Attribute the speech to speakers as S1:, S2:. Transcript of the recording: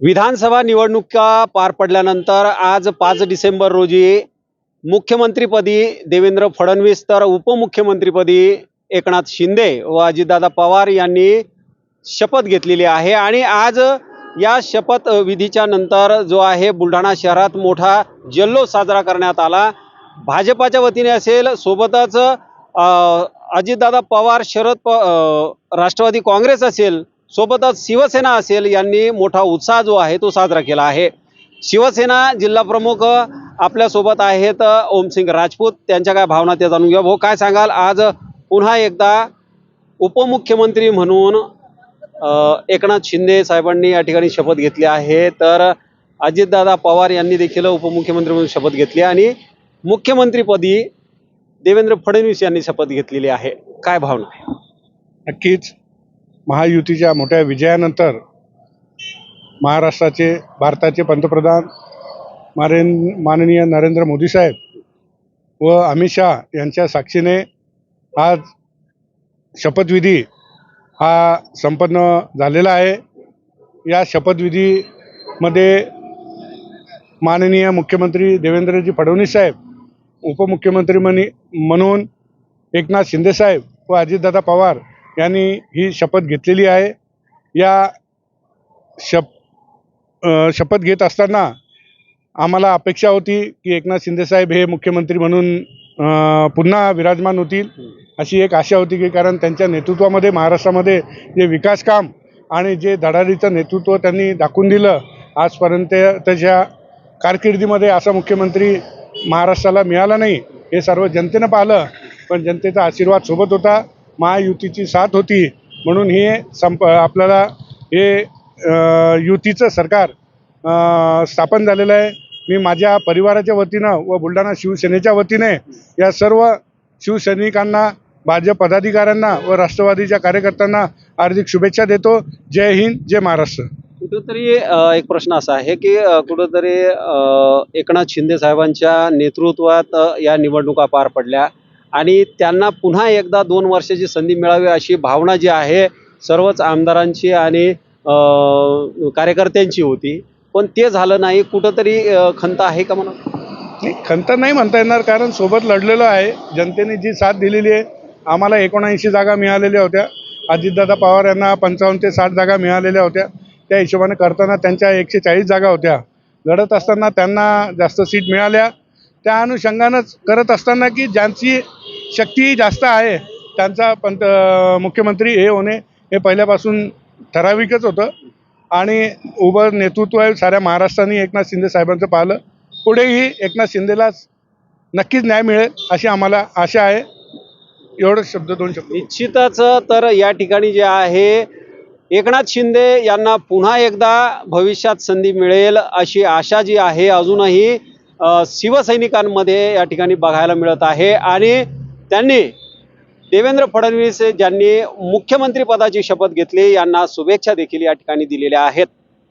S1: विधानसभा निवडणुका पार पडल्यानंतर आज पाच डिसेंबर रोजी मुख्यमंत्रीपदी देवेंद्र फडणवीस तर उपमुख्यमंत्रीपदी एकनाथ शिंदे व अजितदादा पवार यांनी शपथ घेतलेली आहे. आणि आज या शपथ विधीच्या नंतर जो आहे बुलढाणा शहरात मोठा जल्लोष साजरा करण्यात आला. भाजपाच्या वतीने असेल सोबतच अजितदादा पवार शरद प राष्ट्रवादी काँग्रेस असेल सोबतच शिवसेना असेल यांनी मोठा उत्साह जो आहे तो साजरा केला आहे. शिवसेना जिल्हा प्रमुख आपल्यासोबत आहेत ओमसिंग राजपूत. त्यांच्या काय भावना त्या जाणून घ्या. भाऊ काय सांगाल? आज पुन्हा एकदा उपमुख्यमंत्री म्हणून एकनाथ शिंदे साहेबांनी या ठिकाणी शपथ घेतली आहे. तर अजितदादा पवार यांनी देखील उपमुख्यमंत्री म्हणून शपथ घेतली आणि मुख्यमंत्रीपदी देवेंद्र फडणवीस यांनी शपथ घेतलेली आहे. काय भावना आहे?
S2: नक्कीच. महायुतीच्या मोठ्या विजयानंतर महाराष्ट्राचे भारताचे पंतप्रधान मारेन माननीय नरेंद्र मोदी साहेब व अमित शहा यांच्या साक्षीने आज शपथविधी हा संपन्न झालेला आहे. या शपथविधीमध्ये माननीय मुख्यमंत्री देवेंद्रजी फडणवीस साहेब उपमुख्यमंत्री म्हणी म्हणून एकनाथ शिंदेसाहेब व अजितदादा पवार यांनी ही शपथ घेतलेली आहे. या शप शपथ घेत असताना आम्हाला अपेक्षा होती की एकनाथ शिंदेसाहेब हे मुख्यमंत्री म्हणून पुन्हा विराजमान होतील अशी एक आशा होती की कारण त्यांच्या नेतृत्वामध्ये महाराष्ट्रामध्ये जे विकास काम आणि जे धडाडीचं नेतृत्व त्यांनी दाखवून दिलं आजपर्यंत त्याच्या कारकिर्दीमध्ये असा मुख्यमंत्री महाराष्ट्राला मिळाला नाही हे सर्व जनतेनं पाहिलं. पण जनतेचा आशीर्वाद सोबत होता. महायुतीची साथ होती. म्हणून हे संप आपल्याला हे युतीचं सरकार स्थापन झालेलं आहे. मी माझ्या परिवाराच्या वतीनं व बुलढाणा शिवसेनेच्या वतीने या सर्व शिवसैनिकांना भाजप पदाधिकाऱ्यांना व राष्ट्रवादीच्या कार्यकर्त्यांना हार्दिक शुभेच्छा देतो. जय हिंद जय महाराष्ट्र.
S1: कुठंतरी एक प्रश्न असा आहे की कुठंतरी एकनाथ शिंदे साहेबांच्या नेतृत्वात या निवडणुका पार पडल्या. आणि त्यांना पुन्हा एकदा दोन वर्षाची संधी मिळावी अशी भावना जी आहे सर्वच आमदारांची आणि कार्यकर्त्यांची होती. पण ते झालं नाही. कुठंतरी खंत आहे का म्हणा
S2: नाही खंत नाही म्हणता येणार. कारण सोबत लढलेलो आहे. जनतेने जी साथ दिलेली आहे आम्हाला एकोणऐंशी जागा मिळालेल्या होत्या. अजितदादा पवार यांना पंचावन्न ते साठ जागा मिळालेल्या होत्या. त्या हिशोबाने करताना त्यांच्या एकशे चाळीस जागा होत्या. लढत असताना त्यांना जास्त सीट मिळाल्या. त्या अनुषंगानंच करत असताना की ज्यांची शक्ती जास्त आहे. त्यांचा पंत मुख्यमंत्री हे होणे हे पहिल्यापासून ठराविकच होतं. आणि उभं नेतृत्व आहे साऱ्या महाराष्ट्राने एकनाथ शिंदे साहेबांचं पाहिलं. पुढेही एकनाथ शिंदेलाच नक्कीच न्याय मिळेल अशी आम्हाला आशा आहे. एवढंच शब्द दोन शब्द.
S1: निश्चितच तर या ठिकाणी जे आहे एकनाथ शिंदे यांना पुन्हा एकदा भविष्यात संधी मिळेल अशी आशा जी आहे अजूनही शिवसैनिकांमध्ये या ठिकाणी बघायला मिळत आहे. आणि त्यांनी देवेंद्र फडणवीस ज्यांनी मुख्यमंत्री पदाची शपथ घेतली यांना शुभेच्छा देखील या ठिकाणी दिलेल्या आहेत.